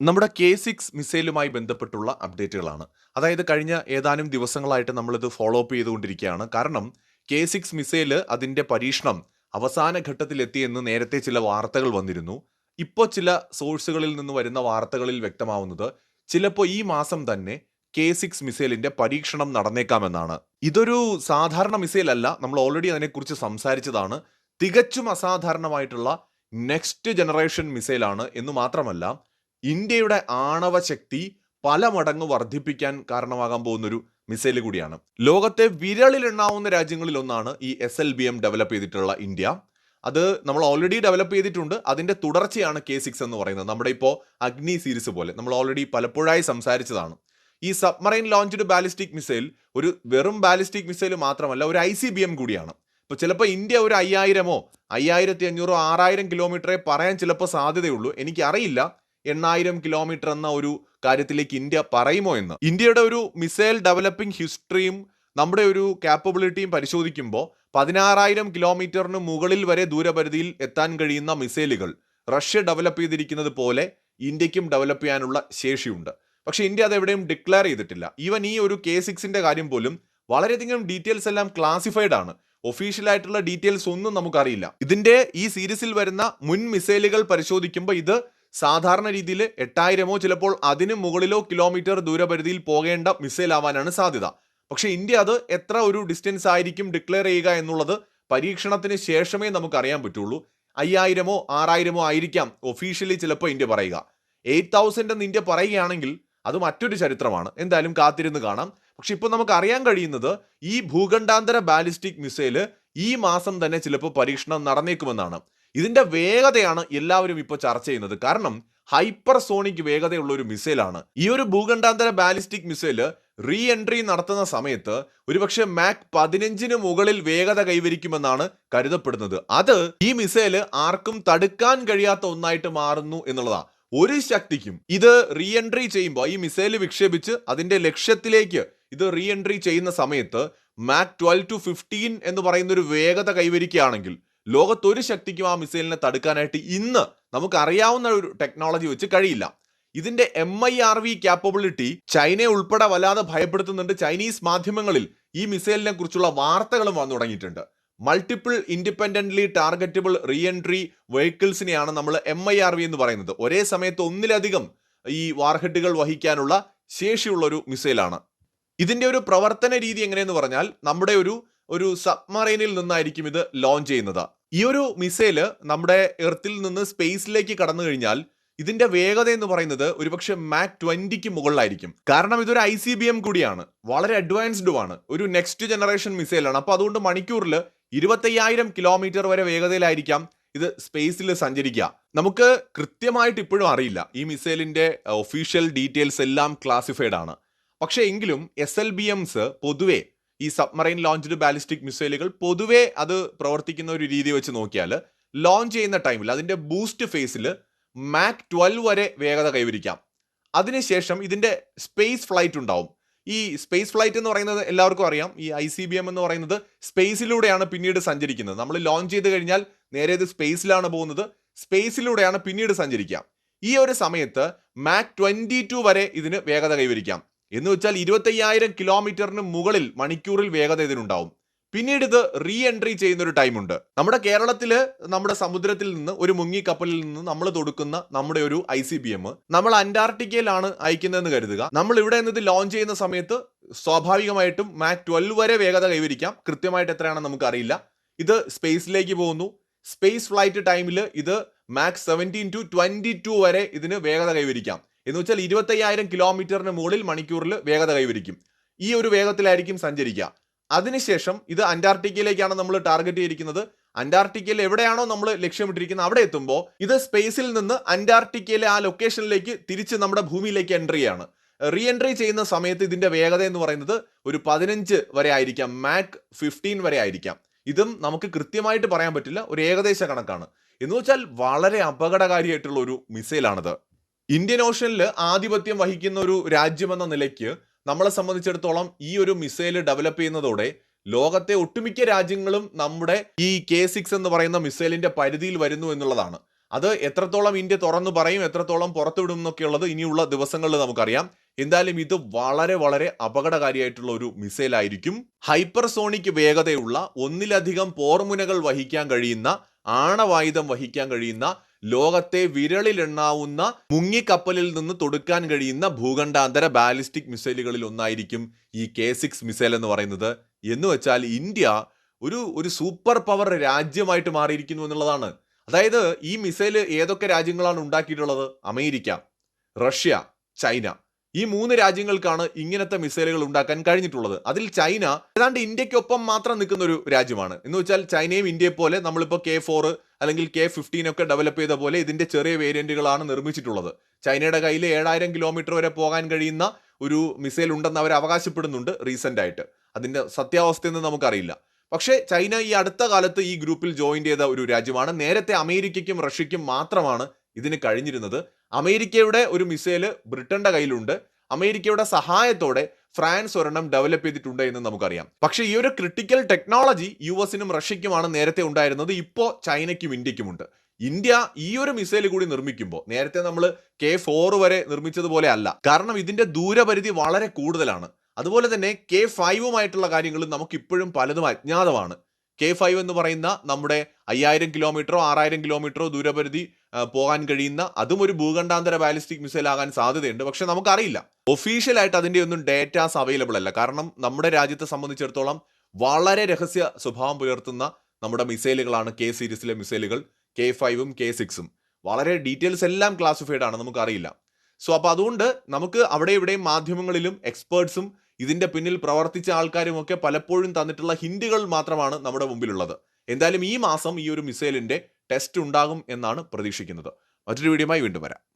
നമ്മുടെ K six മിസൈലുമായി ബന്ധപ്പെട്ടുള്ള അപ്ഡേറ്റുകളാണ്. അതായത് കഴിഞ്ഞ ഏതാനും ദിവസങ്ങളായിട്ട് നമ്മളിത് ഫോളോ അപ്പ് ചെയ്തുകൊണ്ടിരിക്കുകയാണ്. കാരണം കെ സിക്സ് മിസൈൽ അതിന്റെ പരീക്ഷണം അവസാന ഘട്ടത്തിലെത്തിയെന്ന് നേരത്തെ ചില വാർത്തകൾ വന്നിരുന്നു. ഇപ്പോൾ ചില സോഴ്സുകളിൽ നിന്ന് വരുന്ന വാർത്തകളിൽ വ്യക്തമാവുന്നത് ചിലപ്പോൾ ഈ മാസം തന്നെ കെ സിക്സ് മിസൈലിന്റെ പരീക്ഷണം നടന്നേക്കാമെന്നാണ്. ഇതൊരു സാധാരണ മിസൈൽ അല്ല നമ്മൾ ഓൾറെഡി അതിനെക്കുറിച്ച് സംസാരിച്ചതാണ്. തികച്ചും അസാധാരണമായിട്ടുള്ള നെക്സ്റ്റ് ജനറേഷൻ മിസൈലാണ് എന്ന് മാത്രമല്ല ഇന്ത്യയുടെ ആണവ ശക്തി പല മടങ്ങ് വർദ്ധിപ്പിക്കാൻ കാരണമാകാൻ പോകുന്നൊരു മിസൈൽ കൂടിയാണ്. ലോകത്തെ വിരളിലെണ്ണാവുന്ന രാജ്യങ്ങളിൽ ഒന്നാണ് ഈ S L B M develop ചെയ്തിട്ടുള്ള ഇന്ത്യ. അത് നമ്മൾ ഓൾറെഡി ഡെവലപ്പ് ചെയ്തിട്ടുണ്ട്. അതിന്റെ തുടർച്ചയാണ് കെ സിക്സ് എന്ന് പറയുന്നത്. നമ്മുടെ ഇപ്പോൾ അഗ്നി സീരീസ് പോലെ. നമ്മൾ ഓൾറെഡി പലപ്പോഴായി സംസാരിച്ചതാണ്. ഈ സബ്മറൈൻ ലോഞ്ച്ഡ് ബാലിസ്റ്റിക് മിസൈൽ ഒരു വെറും ബാലിസ്റ്റിക് മിസൈൽ മാത്രമല്ല ഒരു ഐ സി ബി എം കൂടിയാണ്. ഇപ്പോൾ ചിലപ്പോൾ ഇന്ത്യ ഒരു അയ്യായിരമോ അയ്യായിരത്തി അഞ്ഞൂറോ ആറായിരം കിലോമീറ്ററെ പറയാൻ ചിലപ്പോൾ സാധ്യതയുള്ളൂ. എനിക്കറിയില്ല. എണ്ണായിരം കിലോമീറ്റർ എന്ന ഒരു കാര്യത്തിലേക്ക് ഇന്ത്യ പറയുമോ എന്ന്? ഇന്ത്യയുടെ ഒരു മിസൈൽ ഡെവലപ്പിംഗ് ഹിസ്റ്ററിയും നമ്മുടെ ഒരു കാപ്പബിലിറ്റിയും പരിശോധിക്കുമ്പോൾ പതിനാറായിരം കിലോമീറ്ററിന് മുകളിൽ വരെ ദൂരപരിധിയിൽ എത്താൻ കഴിയുന്ന മിസൈലുകൾ റഷ്യ ഡെവലപ്പ് ചെയ്തിരിക്കുന്നത് പോലെ ഇന്ത്യക്കും ഡെവലപ്പ് ചെയ്യാനുള്ള ശേഷിയുണ്ട്. പക്ഷേ ഇന്ത്യ അത് എവിടെയും ഡിക്ലെയർ ചെയ്തിട്ടില്ല. ഈവൻ ഈ ഒരു കെ സിക്സിന്റെ കാര്യം പോലും വളരെയധികം ഡീറ്റെയിൽസ് എല്ലാം ക്ലാസിഫൈഡ് ആണ്. ഒഫീഷ്യൽ ആയിട്ടുള്ള ഡീറ്റെയിൽസ് ഒന്നും നമുക്കറിയില്ല. ഇതിന്റെ ഈ സീരീസിൽ വരുന്ന മുൻ മിസൈലുകൾ പരിശോധിക്കുമ്പോൾ ഇത് സാധാരണ രീതിയിൽ എട്ടായിരമോ ചിലപ്പോൾ അതിന് മുകളിലോ കിലോമീറ്റർ ദൂരപരിധിയിൽ പോകേണ്ട മിസൈൽ ആവാനാണ് സാധ്യത. പക്ഷേ ഇന്ത്യ അത് എത്ര ഒരു ഡിസ്റ്റൻസ് ആയിരിക്കും ഡിക്ലെയർ ചെയ്യുക എന്നുള്ളത് പരീക്ഷണത്തിന് ശേഷമേ നമുക്ക് അറിയാൻ പറ്റുള്ളൂ. അയ്യായിരമോ ആറായിരമോ ആയിരിക്കാം ഒഫീഷ്യലി ചിലപ്പോൾ ഇന്ത്യ പറയുക. എയ്റ്റ് തൗസൻഡ് എന്ന് ഇന്ത്യ പറയുകയാണെങ്കിൽ അത് മറ്റൊരു ചരിത്രമാണ്. എന്തായാലും കാത്തിരുന്ന് കാണാം. പക്ഷെ ഇപ്പോൾ നമുക്ക് അറിയാൻ കഴിയുന്നത് ഈ ഭൂഖണ്ഡാന്തര ബാലിസ്റ്റിക് മിസൈൽ ഈ മാസം തന്നെ ചിലപ്പോൾ പരീക്ഷണം നടന്നേക്കുമെന്നാണ്. ഇതിന്റെ വേഗതയാണ് എല്ലാവരും ഇപ്പോൾ ചർച്ച ചെയ്യുന്നത്. കാരണം ഹൈപ്പർ സോണിക് വേഗതയുള്ള ഒരു മിസൈലാണ്. ഈ ഒരു ഭൂഖണ്ഡാന്തര ബാലിസ്റ്റിക് മിസൈൽ റീ എൻട്രി നടത്തുന്ന സമയത്ത് ഒരുപക്ഷെ മാക് പതിനഞ്ചിന് മുകളിൽ വേഗത കൈവരിക്കുമെന്നാണ് കരുതപ്പെടുന്നത്. അത് ഈ മിസൈൽ ആർക്കും തടുക്കാൻ കഴിയാത്ത ഒന്നായിട്ട് മാറുന്നു എന്നുള്ളതാണ് ഒരു ശക്തിക്കും ഇത് റീ എൻട്രി ചെയ്യുമ്പോൾ ഈ മിസൈൽ വിക്ഷേപിച്ച് അതിന്റെ ലക്ഷ്യത്തിലേക്ക് ഇത് റീ എൻട്രി ചെയ്യുന്ന സമയത്ത് മാക് ട്വൽവ് ടു ഫിഫ്റ്റീൻ എന്ന് പറയുന്ന ഒരു വേഗത കൈവരിക്കുകയാണെങ്കിൽ ലോകത്തൊരു ശക്തിക്കും ആ മിസൈലിനെ തടുക്കാനായിട്ട് ഇന്ന് നമുക്കറിയാവുന്ന ഒരു ടെക്നോളജി വെച്ച് കഴിയില്ല. ഇതിന്റെ M I R V capability ചൈനയെ ഉൾപ്പെടെ വല്ലാതെ ഭയപ്പെടുത്തുന്നുണ്ട്. ചൈനീസ് മാധ്യമങ്ങളിൽ ഈ മിസൈലിനെ കുറിച്ചുള്ള വാർത്തകളും വന്നു തുടങ്ങിയിട്ടുണ്ട്. Multiple independently targetable re entry വെഹിക്കിൾസിനെയാണ് നമ്മൾ എം ഐ ആർ വി എന്ന് പറയുന്നത്. ഒരേ സമയത്ത് ഒന്നിലധികം ഈ വാർഹെഡുകൾ വഹിക്കാനുള്ള ശേഷിയുള്ള ഒരു മിസൈലാണ്. ഇതിന്റെ ഒരു പ്രവർത്തന രീതി എങ്ങനെയെന്ന് പറഞ്ഞാൽ നമ്മുടെ ഒരു ഒരു സബ്മറൈനിൽ നിന്നായിരിക്കും ഇത് ലോഞ്ച് ചെയ്യുന്നത്. ഈ ഒരു മിസൈൽ നമ്മുടെ എർത്തിൽ നിന്ന് സ്പേസിലേക്ക് കടന്നു കഴിഞ്ഞാൽ ഇതിന്റെ വേഗത എന്ന് പറയുന്നത് ഒരുപക്ഷെ മാക് ട്വന്റിക്ക് മുകളിലായിരിക്കും. കാരണം ഇതൊരു ഐ സി ബി എം കൂടിയാണ്. വളരെ അഡ്വാൻസ്ഡും ആണ്. ഒരു നെക്സ്റ്റ് ജനറേഷൻ മിസൈലാണ് അപ്പൊ അതുകൊണ്ട് മണിക്കൂറിൽ ഇരുപത്തയ്യായിരം കിലോമീറ്റർ വരെ വേഗതയിലായിരിക്കാം ഇത് സ്പേസിൽ സഞ്ചരിക്കുക. നമുക്ക് കൃത്യമായിട്ട് ഇപ്പോഴും അറിയില്ല. ഈ മിസൈലിന്റെ ഒഫീഷ്യൽ ഡീറ്റെയിൽസ് എല്ലാം ക്ലാസിഫൈഡ് ആണ്. പക്ഷേ എങ്കിലും എസ് എൽ ബി എംസ് പൊതുവെ ഈ സബ്മറൈൻ ലോഞ്ച്ഡ് ബാലിസ്റ്റിക് മിസൈലുകൾ പൊതുവേ അത് പ്രവർത്തിക്കുന്ന ഒരു രീതി വെച്ച് നോക്കിയാൽ ലോഞ്ച് ചെയ്യുന്ന ടൈമിൽ അതിന്റെ ബൂസ്റ്റ് ഫേസിൽ മാക് ട്വൽവ് വരെ വേഗത കൈവരിക്കാം. അതിനുശേഷം ഇതിന്റെ സ്പേസ് ഫ്ലൈറ്റ് ഉണ്ടാവും. ഈ സ്പേസ് ഫ്ലൈറ്റ് എന്ന് പറയുന്നത് എല്ലാവർക്കും അറിയാം. ഈ ഐ സി ബി എം എന്ന് പറയുന്നത് സ്പേസിലൂടെയാണ് പിന്നീട് സഞ്ചരിക്കുന്നത്. നമ്മൾ ലോഞ്ച് ചെയ്ത് കഴിഞ്ഞാൽ നേരെ ഇത് സ്പേസിലാണ് പോകുന്നത്. സ്പേസിലൂടെയാണ് പിന്നീട് സഞ്ചരിക്കുക ഈ ഒരു സമയത്ത് മാക് ട്വന്റി ടു വരെ ഇതിന് വേഗത കൈവരിക്കാം. എന്ന് വെച്ചാൽ ഇരുപത്തയ്യായിരം കിലോമീറ്ററിന് മുകളിൽ മണിക്കൂറിൽ വേഗത ഇതിനുണ്ടാവും. പിന്നീട് ഇത് റീ എൻട്രി ചെയ്യുന്ന ഒരു ടൈമുണ്ട് നമ്മുടെ കേരളത്തിൽ നമ്മുടെ സമുദ്രത്തിൽ നിന്ന് ഒരു മുങ്ങി കപ്പലിൽ നിന്ന് നമ്മൾ തൊടുക്കുന്ന നമ്മുടെ ഒരു ഐ സി ബി എം. നമ്മൾ അന്റാർട്ടിക്കയിലാണ് അയക്കുന്നതെന്ന് കരുതുക. നമ്മൾ ഇവിടെ നിന്ന് ഇത് ലോഞ്ച് ചെയ്യുന്ന സമയത്ത് സ്വാഭാവികമായിട്ടും മാക് ട്വൽവ് വരെ വേഗത കൈവരിക്കാം. കൃത്യമായിട്ട് എത്രയാണെന്ന് നമുക്കറിയില്ല. ഇത് സ്പേസിലേക്ക് പോകുന്നു. സ്പേസ് ഫ്ലൈറ്റ് ടൈമിൽ ഇത് Mach seventeen to twenty two വരെ ഇതിന് വേഗത കൈവരിക്കാം. എന്ന് വെച്ചാൽ ഇരുപത്തയ്യായിരം കിലോമീറ്ററിന് മുകളിൽ മണിക്കൂറിൽ വേഗത കൈവരിക്കും. ഈ ഒരു വേഗത്തിലായിരിക്കും സഞ്ചരിക്കുക. അതിനുശേഷം ഇത് അന്റാർട്ടിക്കയിലേക്കാണ് നമ്മൾ ടാർഗറ്റ് ചെയ്തിരിക്കുന്നത്. അന്റാർട്ടിക്കയിൽ എവിടെയാണോ നമ്മൾ ലക്ഷ്യമിട്ടിരിക്കുന്നത് അവിടെ എത്തുമ്പോൾ ഇത് സ്പേസിൽ നിന്ന് അന്റാർട്ടിക്കയിലെ ആ ലൊക്കേഷനിലേക്ക് തിരിച്ച് നമ്മുടെ ഭൂമിയിലേക്ക് എൻട്രി ചെയ്യാണ്. റീ എൻട്രി ചെയ്യുന്ന സമയത്ത് ഇതിന്റെ വേഗത എന്ന് പറയുന്നത് ഒരു പതിനഞ്ച് വരെ ആയിരിക്കാം മാക് ഫിഫ്റ്റീൻ വരെ ആയിരിക്കാം. ഇതും നമുക്ക് കൃത്യമായിട്ട് പറയാൻ പറ്റില്ല ഒരു ഏകദേശ കണക്കാണ്. എന്ന് വെച്ചാൽ വളരെ അപകടകാരിയായിട്ടുള്ള ഒരു മിസൈലാണിത്. ഇന്ത്യൻ ഓഷനിൽ ആധിപത്യം വഹിക്കുന്ന ഒരു രാജ്യമെന്ന നിലയ്ക്ക് നമ്മളെ സംബന്ധിച്ചിടത്തോളം ഈ ഒരു മിസൈൽ ഡെവലപ്പ് ചെയ്യുന്നതോടെ ലോകത്തെ ഒട്ടുമിക്ക രാജ്യങ്ങളും നമ്മുടെ ഈ കെ സിക്സ് എന്ന് പറയുന്ന മിസൈലിന്റെ പരിധിയിൽ വരുന്നു എന്നുള്ളതാണ്. അത് എത്രത്തോളം ഇന്ത്യ തുറന്നു പറയും എത്രത്തോളം പുറത്തുവിടും എന്നൊക്കെയുള്ളത് ഇനിയുള്ള ദിവസങ്ങളിൽ നമുക്കറിയാം. എന്തായാലും ഇത് വളരെ വളരെ അപകടകാരിയായിട്ടുള്ള ഒരു മിസൈൽ ആയിരിക്കും ഹൈപ്പർസോണിക് വേഗതയുള്ള ഒന്നിലധികം പോർമുനകൾ വഹിക്കാൻ കഴിയുന്ന ആണവായുധം വഹിക്കാൻ കഴിയുന്ന ലോകത്തെ വിരളിലെണ്ണാവുന്ന മുങ്ങിക്കപ്പലിൽ നിന്ന് തൊടുക്കാൻ കഴിയുന്ന ഭൂഖണ്ഡാന്തര ബാലിസ്റ്റിക് മിസൈലുകളിൽ ഒന്നായിരിക്കും ഈ കെ സിക്സ് മിസൈൽ എന്ന് പറയുന്നത്. എന്ന് വെച്ചാൽ ഇന്ത്യ ഒരു ഒരു സൂപ്പർ പവർ രാജ്യമായിട്ട് മാറിയിരിക്കുന്നു എന്നുള്ളതാണ്. അതായത് ഈ മിസൈൽ ഏതൊക്കെ രാജ്യങ്ങളാണ് ഉണ്ടാക്കിയിട്ടുള്ളത്? America Russia China. ഈ മൂന്ന് രാജ്യങ്ങൾക്കാണ് ഇങ്ങനത്തെ മിസൈലുകൾ ഉണ്ടാക്കാൻ കഴിഞ്ഞിട്ടുള്ളത്. അതിൽ ചൈന ഏതാണ്ട് ഇന്ത്യക്കൊപ്പം മാത്രം നിൽക്കുന്ന ഒരു രാജ്യമാണ്. എന്ന് വെച്ചാൽ ചൈനയും ഇന്ത്യയെ പോലെ നമ്മളിപ്പോൾ കെ ഫോർ അല്ലെങ്കിൽ കെ ഫിഫ്റ്റീൻ ഒക്കെ ഡെവലപ്പ് ചെയ്ത പോലെ ഇതിന്റെ ചെറിയ വേരിയന്റുകളാണ് നിർമ്മിച്ചിട്ടുള്ളത്. ചൈനയുടെ കയ്യിൽ ഏഴായിരം കിലോമീറ്റർ വരെ പോകാൻ കഴിയുന്ന ഒരു മിസൈൽ ഉണ്ടെന്ന് അവർ അവകാശപ്പെടുന്നുണ്ട് റീസെന്റ് ആയിട്ട് അതിന്റെ സത്യാവസ്ഥയെന്ന് നമുക്കറിയില്ല. പക്ഷേ ചൈന ഈ അടുത്ത കാലത്ത് ഈ ഗ്രൂപ്പിൽ ജോയിൻ ചെയ്ത ഒരു രാജ്യമാണ്. നേരത്തെ അമേരിക്കയ്ക്കും റഷ്യയ്ക്കും മാത്രമാണ് ഇതിന് കഴിഞ്ഞിരുന്നത്. അമേരിക്കയുടെ ഒരു മിസൈൽ ബ്രിട്ടന്റെ കയ്യിലുണ്ട്. അമേരിക്കയുടെ സഹായത്തോടെ ഫ്രാൻസ് ഒരെണ്ണം ഡെവലപ്പ് ചെയ്തിട്ടുണ്ട് എന്ന് നമുക്കറിയാം. പക്ഷേ ഈ ഒരു ക്രിട്ടിക്കൽ ടെക്നോളജി യു എസിനും റഷ്യയ്ക്കുമാണ് നേരത്തെ ഉണ്ടായിരുന്നത്. ഇപ്പോൾ ചൈനയ്ക്കും ഇന്ത്യക്കുമുണ്ട്. ഇന്ത്യ ഈ ഒരു മിസൈൽ കൂടി നിർമ്മിക്കുമ്പോൾ നേരത്തെ നമ്മൾ കെ ഫോർ വരെ നിർമ്മിച്ചതുപോലെ അല്ല. കാരണം ഇതിന്റെ ദൂരപരിധി വളരെ കൂടുതലാണ്. അതുപോലെ തന്നെ കെ ഫൈവുമായിട്ടുള്ള കാര്യങ്ങൾ നമുക്ക് ഇപ്പോഴും പലതും അജ്ഞാതമാണ്. കെ ഫൈവ് എന്ന് പറയുന്ന നമ്മുടെ അയ്യായിരം കിലോമീറ്ററോ ആറായിരം കിലോമീറ്ററോ ദൂരപരിധി പോകാൻ കഴിയുന്ന അതും ഒരു ഭൂഖണ്ഡാന്തര ബാലിസ്റ്റിക് മിസൈൽ ആകാൻ സാധ്യതയുണ്ട്. പക്ഷെ നമുക്കറിയില്ല. ഒഫീഷ്യലായിട്ട് അതിന്റെ ഒന്നും ഡേറ്റാസ് അവൈലബിൾ അല്ല. കാരണം നമ്മുടെ രാജ്യത്തെ സംബന്ധിച്ചിടത്തോളം വളരെ രഹസ്യ സ്വഭാവം പുലർത്തുന്ന നമ്മുടെ മിസൈലുകളാണ് കെ സീരീസിലെ മിസൈലുകൾ. കെ ഫൈവും കെ സിക്സും വളരെ ഡീറ്റെയിൽസ് എല്ലാം ക്ലാസിഫൈഡ് ആണ്. നമുക്കറിയില്ല. സോ അപ്പോൾ അതുകൊണ്ട് നമുക്ക് അവിടെ ഇവിടെയും മാധ്യമങ്ങളിലും എക്സ്പേർട്സും ഇതിന്റെ പിന്നിൽ പ്രവർത്തിച്ച ആൾക്കാരും ഒക്കെ പലപ്പോഴും തന്നിട്ടുള്ള ഹിന്റുകൾ മാത്രമാണ് നമ്മുടെ മുമ്പിലുള്ളത്. എന്തായാലും ഈ മാസം ഈ ഒരു മിസൈലിന്റെ ടെസ്റ്റ് ഉണ്ടാകും എന്നാണ് പ്രതീക്ഷിക്കുന്നത്. മറ്റൊരു വീഡിയോയുമായി വീണ്ടും വരാം.